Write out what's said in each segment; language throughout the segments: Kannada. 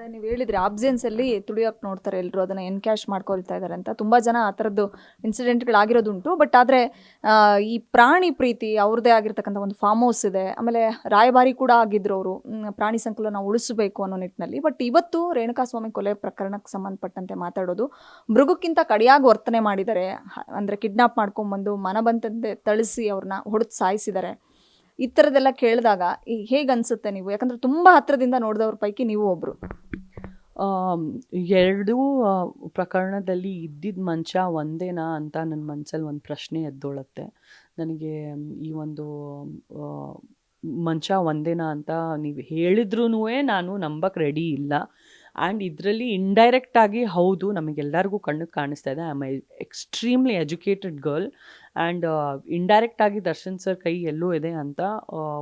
ಅದೇ ನೀವು ಹೇಳಿದ್ರೆ ಆಬ್ಸೆನ್ಸ್ ಅಲ್ಲಿ ತುಳಿಯೋಕೆ ನೋಡ್ತಾರೆ ಎಲ್ಲರೂ ಅದನ್ನ ಎನ್ಕ್ಯಾಶ್ ಮಾಡ್ಕೊಳ್ತಾ ಇದ್ದಾರೆ ಅಂತ. ತುಂಬಾ ಜನ ಆ ಥರದ್ದು ಇನ್ಸಿಡೆಂಟ್ಗಳಾಗಿರೋದುಂಟು ಬಟ್ ಆದರೆ ಈ ಪ್ರಾಣಿ ಪ್ರೀತಿ ಅವ್ರದ್ದೇ ಆಗಿರ್ತಕ್ಕಂಥ ಒಂದು ಫಾರ್ಮ್ ಹೌಸ್ ಇದೆ ಆಮೇಲೆ ರಾಯಭಾರಿ ಕೂಡ ಆಗಿದ್ರು ಅವರು. ಪ್ರಾಣಿ ಸಂಕುಲನ ಉಳಿಸಬೇಕು ಅನ್ನೋ ನಿಟ್ಟಿನಲ್ಲಿ ಬಟ್ ಇವತ್ತು ರೇಣುಕಾಸ್ವಾಮಿ ಕೊಲೆ ಪ್ರಕರಣಕ್ಕೆ ಸಂಬಂಧಪಟ್ಟಂತೆ ಮಾತಾಡೋದು ಮೃಗಕ್ಕಿಂತ ಕಡಿಯಾಗಿ ವರ್ತನೆ ಮಾಡಿದ್ದಾರೆ ಅಂದರೆ ಕಿಡ್ನಾಪ್ ಮಾಡ್ಕೊಂಡ್ಬಂದು ಮನ ಬಂತಂತೆ ತಳಿಸಿ ಅವ್ರನ್ನ ಹೊಡೆದು ಸಾಯಿಸಿದ್ದಾರೆ ಈ ಥರದ್ದೆಲ್ಲ ಕೇಳಿದಾಗ ಹೇಗೆ ಅನ್ಸುತ್ತೆ ನೀವು? ಯಾಕಂದ್ರೆ ತುಂಬ ಹತ್ತಿರದಿಂದ ನೋಡಿದವ್ರ ಪೈಕಿ ನೀವು ಆಮ್, ಎರಡೂ ಪ್ರಕರಣದಲ್ಲಿ ಇದ್ದಿದ್ದ ಮಂಚ ಒಂದೇನಾ ಅಂತ ನನ್ನ ಮನಸ್ಸಲ್ಲಿ ಒಂದು ಪ್ರಶ್ನೆ ಎದ್ದೊಳತ್ತೆ. ನನಗೆ ಈ ಒಂದು ಮಂಚ ಒಂದೇನಾ ಅಂತ ನೀವು ಹೇಳಿದ್ರೂ ನಾನು ನಂಬಕ್ಕೆ ರೆಡಿ ಇಲ್ಲ. ಆ್ಯಂಡ್ ಇದರಲ್ಲಿ ಇಂಡೈರೆಕ್ಟಾಗಿ ಹೌದು, ನಮಗೆಲ್ಲರಿಗೂ ಕಣ್ಣಿಗೆ ಕಾಣಿಸ್ತಾ ಇದೆ. I am extremely educated girl. And ಇಂಡೈರೆಕ್ಟಾಗಿ Darshan sir ಕೈ ಎಲ್ಲೂ ಇದೆ ಅಂತ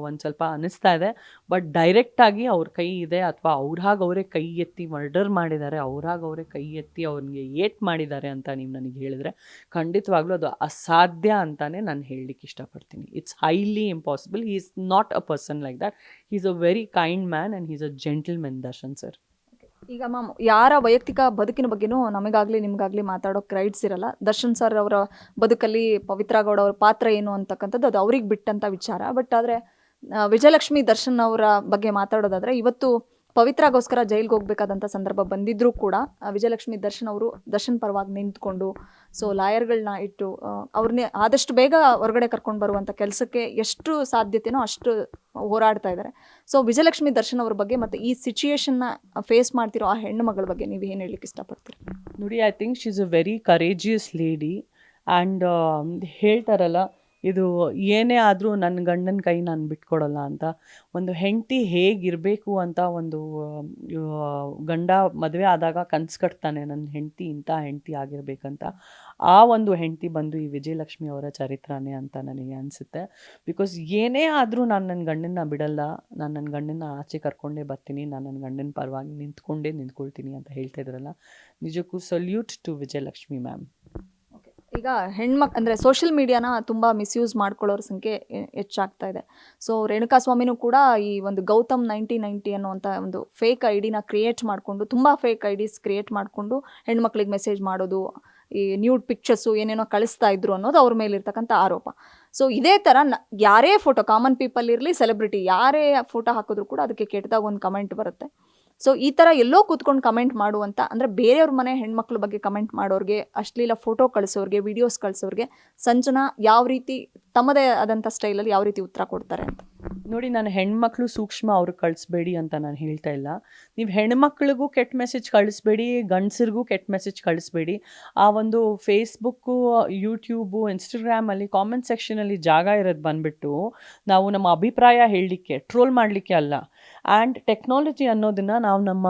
ಒಂದು ಸ್ವಲ್ಪ ಅನ್ನಿಸ್ತಾ ಇದೆ. ಬಟ್ ಡೈರೆಕ್ಟಾಗಿ ಅವ್ರ ಕೈ ಇದೆ ಅಥವಾ ಅವ್ರಾಗ ಅವರೇ ಕೈ ಎತ್ತಿ ಮರ್ಡರ್ ಮಾಡಿದ್ದಾರೆ ಅವ್ರಾಗ ಅವರೇ ಕೈ ಎತ್ತಿ ಅವ್ರಿಗೆ ಏಟ್ ಮಾಡಿದ್ದಾರೆ ಅಂತ ನೀವು ನನಗೆ ಹೇಳಿದ್ರೆ ಖಂಡಿತವಾಗ್ಲೂ ಅದು ಅಸಾಧ್ಯ ಅಂತಾನೆ ನಾನು ಹೇಳಲಿಕ್ಕೆ ಇಷ್ಟಪಡ್ತೀನಿ. It's highly impossible he is not a person like that he's a very kind man and he's a gentlemen Darshan sir. ಈಗ ಮ್ಯಾಮ್ ಯಾರ ವೈಯಕ್ತಿಕ ಬದುಕಿನ ಬಗ್ಗೆನೂ ನಮಗಾಗ್ಲಿ, ನಿಮ್ಗಾಗ್ಲಿ ಮಾತಾಡೋಕೆ ರೈಟ್ಸ್ ಇರಲ್ಲ. ದರ್ಶನ್ ಸರ್ ಅವರ ಬದುಕಲ್ಲಿ ಪವಿತ್ರ ಗೌಡ ಅವ್ರ ಪಾತ್ರ ಏನು ಅಂತಕ್ಕಂಥದ್ದು ಅದು ಅವ್ರಿಗೆ ಬಿಟ್ಟಂತ ವಿಚಾರ. ಬಟ್ ಆದರೆ ವಿಜಯಲಕ್ಷ್ಮಿ ದರ್ಶನ್ ಅವರ ಬಗ್ಗೆ ಮಾತಾಡೋದಾದ್ರೆ, ಇವತ್ತು ಪವಿತ್ರಗೋಸ್ಕರ ಜೈಲ್ಗೆ ಹೋಗ್ಬೇಕಾದಂಥ ಸಂದರ್ಭ ಬಂದಿದ್ರೂ ಕೂಡ ವಿಜಯಲಕ್ಷ್ಮಿ ದರ್ಶನ್ ಅವರು ದರ್ಶನ್ ಪರವಾಗಿ ನಿಂತ್ಕೊಂಡು, ಸೊ ಲಾಯರ್ಗಳನ್ನ ಇಟ್ಟು ಅವ್ರನ್ನೇ ಆದಷ್ಟು ಬೇಗ ಹೊರಗಡೆ ಕರ್ಕೊಂಡು ಬರುವಂಥ ಕೆಲಸಕ್ಕೆ ಎಷ್ಟು ಸಾಧ್ಯತೆನೋ ಅಷ್ಟು ಹೋರಾಡ್ತಾ ಇದ್ದಾರೆ ಸೊ ವಿಜಯಲಕ್ಷ್ಮಿ ದರ್ಶನ್ ಅವ್ರ ಬಗ್ಗೆ ಮತ್ತು ಈ ಸಿಚುಯೇಷನ್ನ ಫೇಸ್ ಮಾಡ್ತಿರೋ ಆ ಹೆಣ್ಣು ಮಗಳ ಬಗ್ಗೆ ನೀವು ಏನು ಹೇಳಲಿಕ್ಕೆ ಇಷ್ಟಪಡ್ತೀರಿ? ನೋಡಿ I think she is a very courageous lady and ಹೇಳ್ತಾರಲ್ಲ ಇದು ಏನೇ ಆದರೂ ನನ್ನ ಗಂಡನ ಕೈ ನಾನು ಬಿಟ್ಕೊಡಲ್ಲ ಅಂತ. ಒಂದು ಹೆಂಡತಿ ಹೇಗಿರಬೇಕು ಅಂತ ಒಂದು ಗಂಡ ಮದುವೆ ಆದಾಗ ಕನ್ಸು ಕಟ್ತಾನೆ ನನ್ನ ಹೆಂಡತಿ ಇಂಥ ಹೆಂಡತಿ ಆಗಿರಬೇಕಂತ. ಆ ಒಂದು ಹೆಂಡತಿ ಬಂದು ಈ ವಿಜಯಲಕ್ಷ್ಮಿ ಅವರ ಚರಿತ್ರನೇ ಅಂತ ನನಗೆ ಅನಿಸುತ್ತೆ. ಬಿಕಾಸ್ ಏನೇ ಆದರೂ ನಾನು ನನ್ನ ಗಂಡನ್ನ ಬಿಡಲ್ಲ, ನಾನು ನನ್ನ ಗಂಡನ್ನ ಆಚೆ ಕರ್ಕೊಂಡೇ ಬರ್ತೀನಿ, ನಾನು ನನ್ನ ಗಂಡನ ಪರವಾಗಿ ನಿಂತ್ಕೊಂಡೇ ನಿಂತ್ಕೊಳ್ತೀನಿ ಅಂತ ಹೇಳ್ತಾ ಇದ್ರಲ್ಲ. ನಿಜಕ್ಕೂ ಸಲ್ಯೂಟ್ ಟು ವಿಜಯಲಕ್ಷ್ಮಿ ಮ್ಯಾಮ್ ಈಗ ಹೆಣ್ಮಕ್, ಅಂದರೆ ಸೋಷಿಯಲ್ ಮೀಡಿಯಾನ ತುಂಬ ಮಿಸ್ಯೂಸ್ ಮಾಡ್ಕೊಳ್ಳೋರ ಸಂಖ್ಯೆ ಹೆಚ್ಚಾಗ್ತಾ ಇದೆ. ಸೊ ರೇಣುಕಾ ಸ್ವಾಮಿನೂ ಕೂಡ ಈ ಒಂದು ಗೌತಮ್ ನೈಂಟಿ ನೈಂಟಿ ಅನ್ನುವಂಥ ಒಂದು ಫೇಕ್ ಐ ಡಿನ ಕ್ರಿಯೇಟ್ ಮಾಡಿಕೊಂಡು, ತುಂಬ ಫೇಕ್ ಐ ಡಿಸ್ ಕ್ರಿಯೇಟ್ ಮಾಡಿಕೊಂಡು ಹೆಣ್ಮಕ್ಳಿಗೆ ಮೆಸೇಜ್ ಮಾಡೋದು, ಈ ನ್ಯೂಡ್ ಪಿಕ್ಚರ್ಸು ಏನೇನೋ ಕಳಿಸ್ತಾ ಇದ್ರು ಅನ್ನೋದು ಅವ್ರ ಮೇಲಿರ್ತಕ್ಕಂಥ ಆರೋಪ. ಸೊ ಇದೇ ಥರ ನ, ಯಾರೇ ಫೋಟೋ ಕಾಮನ್ ಪೀಪಲ್ ಇರಲಿ ಸೆಲೆಬ್ರಿಟಿ ಯಾರೇ ಫೋಟೋ ಹಾಕಿದ್ರು ಕೂಡ ಅದಕ್ಕೆ ಕೆಟ್ಟದಾಗ ಒಂದು ಕಮೆಂಟ್ ಬರುತ್ತೆ. ಸೊ ಈ ಥರ ಎಲ್ಲೋ ಕೂತ್ಕೊಂಡು ಕಮೆಂಟ್ ಮಾಡುವಂಥ ಅಂದರೆ ಬೇರೆಯವ್ರ ಮನೆ ಹೆಣ್ಮಕ್ಳ ಬಗ್ಗೆ ಕಮೆಂಟ್ ಮಾಡೋರಿಗೆ, ಅಶ್ಲೀಲ ಫೋಟೋ ಕಳಿಸೋರಿಗೆ ವಿಡಿಯೋಸ್ ಕಳಿಸೋರಿಗೆ, ಸಂಜನಾ ಯಾವ ರೀತಿ ತಮ್ಮದೇ ಆದಂಥ ಸ್ಟೈಲಲ್ಲಿ ಯಾವ ರೀತಿ ಉತ್ತರ ಕೊಡ್ತಾರೆ ಅಂತ? ನೋಡಿ, ನಾನು ಹೆಣ್ಮಕ್ಳು ಸೂಕ್ಷ್ಮ ಅವ್ರಿಗೆ ಕಳಿಸ್ಬೇಡಿ ಅಂತ ನಾನು ಹೇಳ್ತಾ ಇಲ್ಲ. ನೀವು ಹೆಣ್ಮಕ್ಳಿಗೂ ಕೆಟ್ಟ ಮೆಸೇಜ್ ಕಳಿಸ್ಬೇಡಿ, ಗಂಡಸರಿಗೂ ಕೆಟ್ಟ ಮೆಸೇಜ್ ಕಳಿಸ್ಬೇಡಿ. ಆ ಒಂದು ಫೇಸ್ಬುಕ್ಕು ಯೂಟ್ಯೂಬು ಇನ್ಸ್ಟಾಗ್ರಾಮಲ್ಲಿ ಕಾಮೆಂಟ್ ಸೆಕ್ಷನಲ್ಲಿ ಜಾಗ ಇರೋದು ಬಂದ್ಬಿಟ್ಟು ನಾವು ನಮ್ಮ ಅಭಿಪ್ರಾಯ ಹೇಳಲಿಕ್ಕೆ ಟ್ರೋಲ್ ಮಾಡಲಿಕ್ಕೆ ಅಲ್ಲ. ಆ್ಯಂಡ್ ಟೆಕ್ನಾಲಜಿ ಅನ್ನೋದನ್ನು ನಾವು ನಮ್ಮ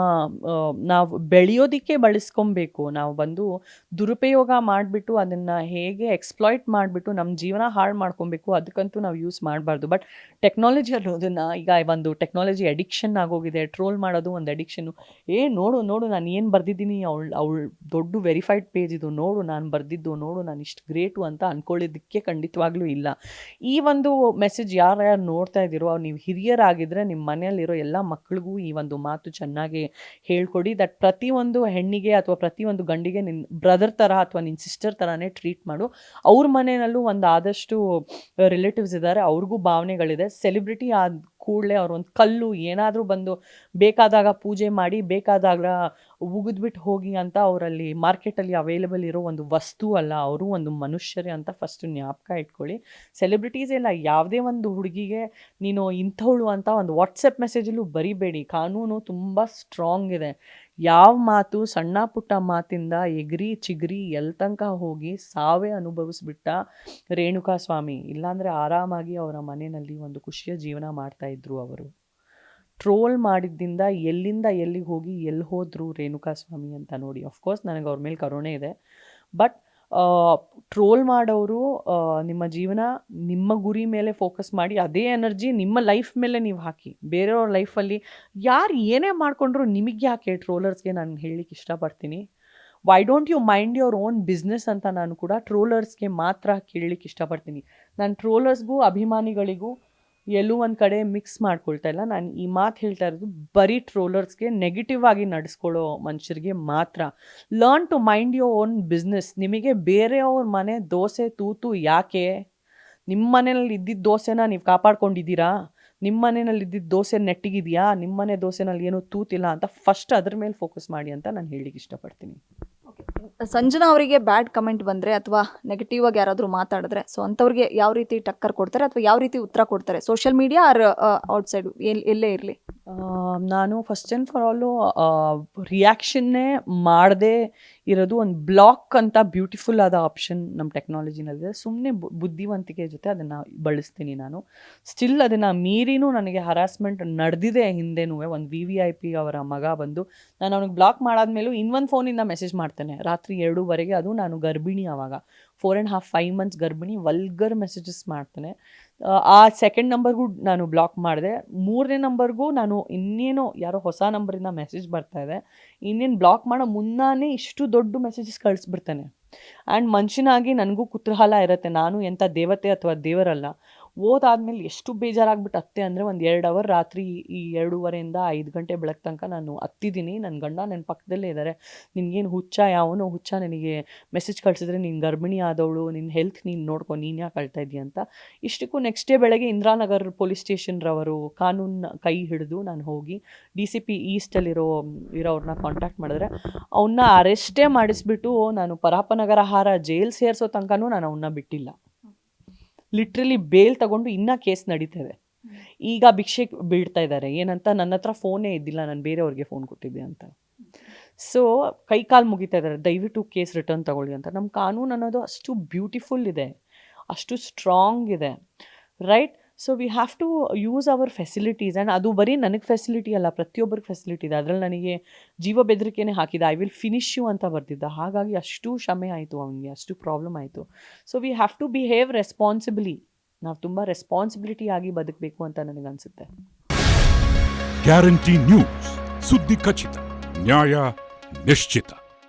ನಾವು ಬೆಳೆಯೋದಕ್ಕೆ ಬಳಸ್ಕೊಬೇಕು. ನಾವು ಬಂದು ದುರುಪಯೋಗ ಮಾಡಿಬಿಟ್ಟು ಅದನ್ನು ಹೇಗೆ ಎಕ್ಸ್ಪ್ಲಾಯ್ಟ್ ಮಾಡಿಬಿಟ್ಟು ನಮ್ಮ ಜೀವನ ಹಾಳು ಮಾಡ್ಕೊಬೇಕು ಅದಕ್ಕಂತೂ ನಾವು ಯೂಸ್ ಮಾಡಬಾರ್ದು. ಬಟ್ ಟೆಕ್ನಾಲಜಿ ಅನ್ನೋದನ್ನು ಈಗ ಒಂದು ಟೆಕ್ನಾಲಜಿ ಅಡಿಕ್ಷನ್ ಆಗೋಗಿದೆ ಟ್ರೋಲ್ ಮಾಡೋದು ಒಂದು ಅಡಿಕ್ಷನ್ನು ಏ, ನೋಡು ನೋಡು, ನಾನು ಏನು ಬರೆದಿದ್ದೀನಿ, ಅವಳು ಅವಳು ದೊಡ್ಡ ವೆರಿಫೈಡ್ ಪೇಜ್ ಇದು. ನೋಡು, ನಾನು ಬರೆದಿದ್ದು, ನೋಡು, ನಾನು ಇಷ್ಟು ಗ್ರೇಟು ಅಂತ ಅಂದ್ಕೊಳ್ಳೋದಕ್ಕೆ ಖಂಡಿತವಾಗ್ಲೂ ಇಲ್ಲ. ಈ ಒಂದು ಮೆಸೇಜ್ ಯಾರು ಯಾರು ನೋಡ್ತಾ ಇದ್ದೀರೋ ನೀವು ಹಿರಿಯರಾಗಿದ್ದರೆ ನಿಮ್ಮ ಮನೆಯಲ್ಲಿರೋ ಎಲ್ಲ ಮಕ್ಕಳಿಗೂ ಈ ಒಂದು ಮಾತು ಚೆನ್ನಾಗಿ ಹೇಳ್ಕೊಡಿ. ದಟ್ ಪ್ರತಿಯೊಂದು ಹೆಣ್ಣಿಗೆ ಅಥವಾ ಪ್ರತಿಯೊಂದು ಗಂಡಿಗೆ ನಿನ್ನ ಬ್ರದರ್ ಥರ ಅಥವಾ ನಿನ್ನ ಸಿಸ್ಟರ್ ಥರನೇ ಟ್ರೀಟ್ ಮಾಡು. ಅವ್ರ ಮನೆಯಲ್ಲೂ ಒಂದು ಆದಷ್ಟು ರಿಲೇಟಿವ್ಸ್ ಇದ್ದಾರೆ. ಅವ್ರಿಗೂ ಭಾವನೆಗಳಿದೆ. ಸೆಲೆಬ್ರಿಟಿ ಆದ ಕೂಡಲೇ ಅವ್ರು ಒಂದು ಕಲ್ಲು ಏನಾದರೂ ಬಂದು ಬೇಕಾದಾಗ ಪೂಜೆ ಮಾಡಿ, ಬೇಕಾದಾಗ ಉಗಿದ್ಬಿಟ್ಟು ಹೋಗಿ ಅಂತ ಅವರಲ್ಲಿ ಮಾರ್ಕೆಟಲ್ಲಿ ಅವೈಲೇಬಲ್ ಇರೋ ಒಂದು ವಸ್ತು ಅಲ್ಲ, ಅವರು ಒಂದು ಮನುಷ್ಯರೇ ಅಂತ ಫಸ್ಟ್ ಜ್ಞಾಪಕ ಇಟ್ಕೊಳ್ಳಿ. ಸೆಲೆಬ್ರಿಟೀಸ್ ಎಲ್ಲ ಯಾವುದೇ ಒಂದು ಹುಡುಗಿಗೆ ನೀನು ಇಂಥವಳು ಅಂತ ಒಂದು ವಾಟ್ಸಪ್ ಮೆಸೇಜಲ್ಲೂ ಬರಿಬೇಡಿ. ಕಾನೂನು ತುಂಬ ಸ್ಟ್ರಾಂಗ್ ಇದೆ. ಯಾವ ಮಾತು ಸಣ್ಣ ಪುಟ್ಟ ಮಾತಿಂದ ಎಗ್ರಿ ಚಿಗ್ರಿ ಎಲ್ ತನಕ ಹೋಗಿ ಸಾವೇ ಅನುಭವಿಸ್ಬಿಟ್ಟ ರೇಣುಕಾ ಸ್ವಾಮಿ ಇಲ್ಲಾಂದರೆ ಆರಾಮಾಗಿ ಅವರ ಮನೆಯಲ್ಲಿ ಒಂದು ಖುಷಿಯ ಜೀವನ ಮಾಡ್ತಾಯಿದ್ರು ಅವರು. ಟ್ರೋಲ್ ಮಾಡಿದ್ದಿಂದ ಎಲ್ಲಿಂದ ಎಲ್ಲಿಗೆ ಹೋಗಿ ಎಲ್ಲಿ ಹೋದರು ರೇಣುಕಾ ಸ್ವಾಮಿ ಅಂತ ನೋಡಿ. ಅಫ್ಕೋರ್ಸ್ ನನಗೆ ಅವ್ರ ಮೇಲೆ ಕರುಣೆ ಇದೆ. ಬಟ್ ಟ್ರೋಲ್ ಮಾಡೋರು ನಿಮ್ಮ ಜೀವನ ನಿಮ್ಮ ಗುರಿ ಮೇಲೆ ಫೋಕಸ್ ಮಾಡಿ ಅದೇ ಎನರ್ಜಿ ನಿಮ್ಮ ಲೈಫ್ ಮೇಲೆ ನೀವು ಹಾಕಿ. ಬೇರೆಯವ್ರ ಲೈಫಲ್ಲಿ ಯಾರು ಏನೇ ಮಾಡಿಕೊಂಡ್ರು ನಿಮಗೆ ಯಾಕೆ ಟ್ರೋಲರ್ಸ್ಗೆ ನಾನು ಹೇಳಲಿಕ್ಕೆ ಇಷ್ಟಪಡ್ತೀನಿ why don't you mind your own business ಅಂತ ನಾನು ಕೂಡ ಟ್ರೋಲರ್ಸ್ಗೆ ಮಾತ್ರ ಕೇಳಲಿಕ್ಕೆ ಇಷ್ಟಪಡ್ತೀನಿ ನಾನು ಟ್ರೋಲರ್ಸ್ಗೂ ಅಭಿಮಾನಿಗಳಿಗೂ ಎಲ್ಲೂ ಒಂದು ಕಡೆ ಮಿಕ್ಸ್ ಮಾಡ್ಕೊಳ್ತಾ ಇಲ್ಲ. ನಾನು ಈ ಮಾತು ಹೇಳ್ತಾ ಇರೋದು ಬರೀ ಟ್ರೋಲರ್ಸ್ಗೆ ನೆಗೆಟಿವ್ ಆಗಿ ನಡೆಸ್ಕೊಳ್ಳೋ ಮನುಷ್ಯರಿಗೆ ಮಾತ್ರ. Learn to mind your own business ನಿಮಗೆ ಬೇರೆಯವ್ರ ಮನೆ ದೋಸೆ ತೂತು ಯಾಕೆ? ನಿಮ್ಮ ಮನೇಲಿ ಇದ್ದಿದ್ದ ದೋಸೆನ ನೀವು ಕಾಪಾಡ್ಕೊಂಡಿದ್ದೀರಾ? ನಿಮ್ಮ ಮನೆಯಲ್ಲಿ ಇದ್ದಿದ್ದ ದೋಸೆ ನೆಟ್ಟಿಗಿದೆಯಾ? ನಿಮ್ಮ ಮನೆ ದೋಸೆನಲ್ಲಿ ಏನೂ ತೂತಿಲ್ಲ ಅಂತ ಫಸ್ಟ್ ಅದ್ರ ಮೇಲೆ ಫೋಕಸ್ ಮಾಡಿ ಅಂತ ನಾನು ಹೇಳಿಕ್ಕೆ ಇಷ್ಟಪಡ್ತೀನಿ. ಸಂಜನಾ ಅವರಿಗೆ ಬ್ಯಾಡ್ ಕಮೆಂಟ್ ಬಂದರೆ ಅಥವಾ ನೆಗೆಟಿವ್ ಆಗಿ ಯಾರಾದರೂ ಮಾತಾಡಿದ್ರೆ ಸೊ ಅಂಥವ್ರಿಗೆ ಯಾವ ರೀತಿ ಟಕ್ಕರ್ ಕೊಡ್ತಾರೆ ಅಥವಾ ಯಾವ ರೀತಿ ಉತ್ತರ ಕೊಡ್ತಾರೆ? ಸೋಷಿಯಲ್ ಮೀಡಿಯಾ ಆರ್ ಔಟ್ಸೈಡ್ ಎಲ್ಲಿ ಎಲ್ಲೇ ಇರಲಿ? ನಾನು ಫಸ್ಟ್ ಆ್ಯಂಡ್ ಫಾರ್ ಆಲು ರಿಯಾಕ್ಷನ್ನೇ ಮಾಡದೇ ಇರೋದು ಒಂದು ಬ್ಲಾಕ್ ಅಂತ ಬ್ಯೂಟಿಫುಲ್ ಆದ ಆಪ್ಷನ್ ನಮ್ಮ ಟೆಕ್ನಾಲಜಿನಲ್ಲಿ ಸುಮ್ಮನೆ ಬುದ್ಧಿವಂತಿಕೆ ಜೊತೆ ಅದನ್ನು ಬಳಸ್ತೀನಿ ನಾನು. ಸ್ಟಿಲ್ ಅದನ್ನು ಮೀರಿನೂ ನನಗೆ ಹರಾಸ್ಮೆಂಟ್ ನಡೆದಿದೆ ಹಿಂದೆನೂ, ಒಂದು ವಿ ವಿ ಐ ಪಿ ಅವರ ಮಗ ಬಂದು, ನಾನು ಅವ್ನಿಗೆ ಬ್ಲಾಕ್ ಮಾಡಾದ್ಮೇಲೂ ಇನ್ನೊಂದು ಫೋನಿಂದ ಮೆಸೇಜ್ ಮಾಡ್ತೇನೆ. ರಾತ್ರಿ ಎರಡೂವರೆಗೆ, ಅದು ನಾನು ಗರ್ಭಿಣಿ ಆವಾಗ. Four and half five months ಗರ್ಭಿಣಿ ವಲ್ಗರ್ ಮೆಸೇಜಸ್ ಮಾಡ್ತಾನೆ. ಆ, ಸೆಕೆಂಡ್ ನಂಬರ್ಗೂ ನಾನು ಬ್ಲಾಕ್ ಮಾಡಿದೆ. ಮೂರನೇ ನಂಬರ್ಗೂ ನಾನು ಇನ್ನೇನೋ ಯಾರೋ ಹೊಸ ನಂಬರಿಂದ ಮೆಸೇಜ್ ಬರ್ತಾ ಇದೆ. ಇನ್ನೇನು ಬ್ಲಾಕ್ ಮಾಡೋ ಮುನ್ನಾನೇ ಇಷ್ಟು ದೊಡ್ಡ ಮೆಸೇಜಸ್ ಕಳಿಸ್ಬಿಡ್ತಾನೆ. ಆ್ಯಂಡ್ ಮನುಷ್ಯನಾಗಿ ನನಗೂ ಕುತೂಹಲ ಇರುತ್ತೆ. ನಾನು ಎಂಥ ದೇವತೆ ಅಥವಾ ದೇವರಲ್ಲ. ಓದಾದ್ಮೇಲೆ ಎಷ್ಟು ಬೇಜಾರಾಗ್ಬಿಟ್ಟು ಅತ್ತೆ ಅಂದರೆ ಒಂದು ಎರಡು ಅವರ್ ರಾತ್ರಿ ಈ ಎರಡೂವರೆಯಿಂದ ಐದು ಗಂಟೆ ಬೆಳಗ್ಗೆ ತನಕ ನಾನು ಹತ್ತಿದ್ದೀನಿ ನನ್ನ ಗಂಡ ನನ್ನ ಪಕ್ಕದಲ್ಲೇ ಇದ್ದಾರೆ ನಿನಗೇನು ಹುಚ್ಚ? ಯಾವನೋ ಹುಚ್ಚ ನನಗೆ ಮೆಸೇಜ್ ಕಳಿಸಿದ್ರೆ ನೀನು ಗರ್ಭಿಣಿ ಆದವಳು ನಿನ್ನ ಹೆಲ್ತ್ ನೀನು ನೋಡ್ಕೊ, ನೀನು ಯಾಕೆ ಅಳ್ತಾ ಇದೀಯ ಅಂತ. ಇಷ್ಟಕ್ಕೂ ನೆಕ್ಸ್ಟ್ ಡೇ ಬೆಳಗ್ಗೆ ಇಂದಿರಾನಗರ್ ಪೊಲೀಸ್ ಸ್ಟೇಷನ್ರವರು ಕಾನೂನು ಕೈ ಹಿಡಿದು ನಾನು ಹೋಗಿ ಡಿ ಸಿ ಪಿ ಈಸ್ಟಲ್ಲಿರೋ ಇರೋವ್ರನ್ನ ಕಾಂಟ್ಯಾಕ್ಟ್ ಮಾಡಿದ್ರೆ ಅವನ್ನ ಅರೆಸ್ಟೇ ಮಾಡಿಸ್ಬಿಟ್ಟು ನಾನು ಪರಾಪನಗರ ಹಾರ ಜೈಲ್ ಸೇರಿಸೋ ತನಕನೂ ನಾನು ಅವನ್ನ ಬಿಟ್ಟಿಲ್ಲ. ಲಿಟ್ರಲಿ ಬೇಲ್ ತಗೊಂಡು ಇನ್ನೂ ಕೇಸ್ ನಡೀತದೆ. ಈಗ ಭಿಕ್ಷೆ ಬೀಳ್ತಾ ಇದ್ದಾರೆ ಏನಂತ ನನ್ನ ಹತ್ರ ಫೋನೇ ಇದ್ದಿಲ್ಲ. ನಾನು ಬೇರೆಯವ್ರಿಗೆ ಫೋನ್ ಕೊಟ್ಟಿದ್ದೆ ಅಂತ. ಸೊ ಕೈ ಕಾಲು ಮುಗಿತಾ ಇದ್ದಾರೆ ದಯವಿಟ್ಟು ಕೇಸ್ ರಿಟರ್ನ್ ತಗೊಳ್ಳಿ ಅಂತ. ನಮ್ಮ ಕಾನೂನು ಅನ್ನೋದು ಅಷ್ಟು ಬ್ಯೂಟಿಫುಲ್ ಇದೆ. ಅಷ್ಟು ಸ್ಟ್ರಾಂಗ್ ಇದೆ. Right so we have to use our facilities and ಅದು ಬರೀ ನನಗೆ ಫೆಸಿಲಿಟಿ ಅಲ್ಲ ಪ್ರತಿಯೊಬ್ಬರಿಗೆ ಫೆಸಿಲಿಟಿ ಇದೆ ಅದರಲ್ಲಿ ನನಗೆ ಜೀವ ಬೆದರಿಕೆನೇ ಹಾಕಿದ ಐ ವಿಲ್ ಫಿನಿಶ್ ಯು ಅಂತ ಬರ್ತಿದ್ದ ಹಾಗಾಗಿ ಅಷ್ಟು ಶ್ರಮೆ ಆಯಿತು ಅವನಿಗೆ ಅಷ್ಟು ಪ್ರಾಬ್ಲಮ್ ಆಯಿತು so we have to behave responsibly ನಾವು ತುಂಬ ರೆಸ್ಪಾನ್ಸಿಬಿಲಿಟಿ ಆಗಿ ಬದುಕಬೇಕು ಅಂತ ನನಗನ್ಸುತ್ತೆ ಗ್ಯಾರಂಟಿ ನ್ಯೂಸ್ ಸುದ್ದಿ ಖಚಿತ ನ್ಯಾಯ ನಿಶ್ಚಿತ